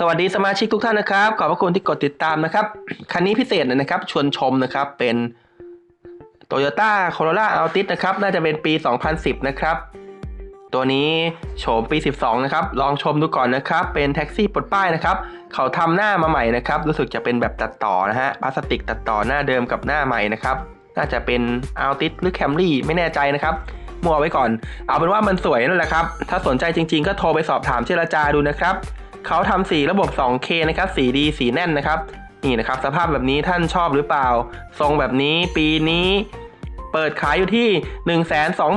สวัสดีสมาชิกทุกท่านนะครับ ขอบพระคุณที่กดติดตามนะครับ คันนี้พิเศษนะครับ ชวนชมนะครับเป็น Toyota Corolla Altis นะครับ น่าจะเป็นปี 2010 นะครับ ตัวนี้โฉมปี 12 นะครับ ลองชมดูก่อนนะครับ เป็นแท็กซี่ปลดป้ายนะครับ เขาทำหน้ามาใหม่นะครับ รู้สึกจะเป็นแบบตัดต่อนะฮะ พลาสติกตัดต่อหน้าเดิมกับหน้าใหม่นะครับ น่าจะเป็น Altis หรือ Camry ไม่แน่ใจนะครับมัวไว้ก่อน เอาเป็นว่ามันสวยนั่นแหละครับ ถ้าสนใจจริง ๆ ก็โทรไปสอบถามเจรจาดูนะครับ เขาทำสีระบบ 2K นะครับสีดีสีแน่นนะครับ นี่นะครับสภาพแบบนี้ท่านชอบหรือเปล่า ทรงแบบนี้ปีนี้ เปิดขายอยู่ที่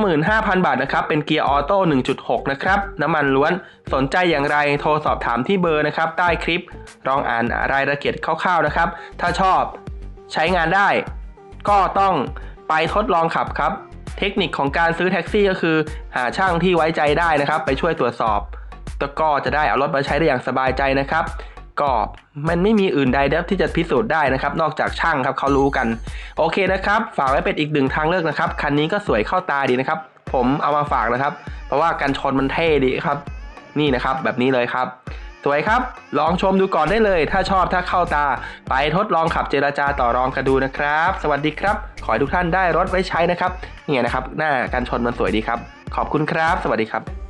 125,000 บาทนะครับ เป็นเกียร์ออโต้ 1.6 นะครับ น้ำมันล้วนสนใจอย่างไรโทรสอบถามที่เบอร์นะครับ ใต้คลิปลองอ่านรายละเอียดคร่าวๆนะครับ ถ้าชอบใช้งานได้ ก็ต้องไปทดลองขับครับ เทคนิคของการซื้อแท็กซี่ก็คือ หาช่างที่ไว้ใจได้นะครับ ไปช่วยตรวจสอบ แล้วก็จะได้เอารถมาใช้ได้อย่างสบายใจนะครับ ก็มันไม่มีอื่นใดที่จะพิสูจน์ได้นะครับ นอกจากช่างครับเขารู้กัน โอเคนะครับ ฝากไว้เป็นอีกหนึ่งทางเลือกนะครับ คันนี้ก็สวยเข้าตาดีนะครับ ผมเอามาฝากนะครับ เพราะว่ากันชนมันเท่ดีครับ นี่นะครับแบบนี้เลยครับสวยครับ ลองชมดูก่อนได้เลย ถ้าชอบถ้าเข้าตา ไปทดลองขับเจราจาต่อรองกันดูนะครับ สวัสดีครับ ขอให้ทุกท่านได้รถไว้ใช้นะครับ เนี่ยนะครับ หน้ากันชนมันสวยดีครับ ขอบคุณครับ สวัสดีครับ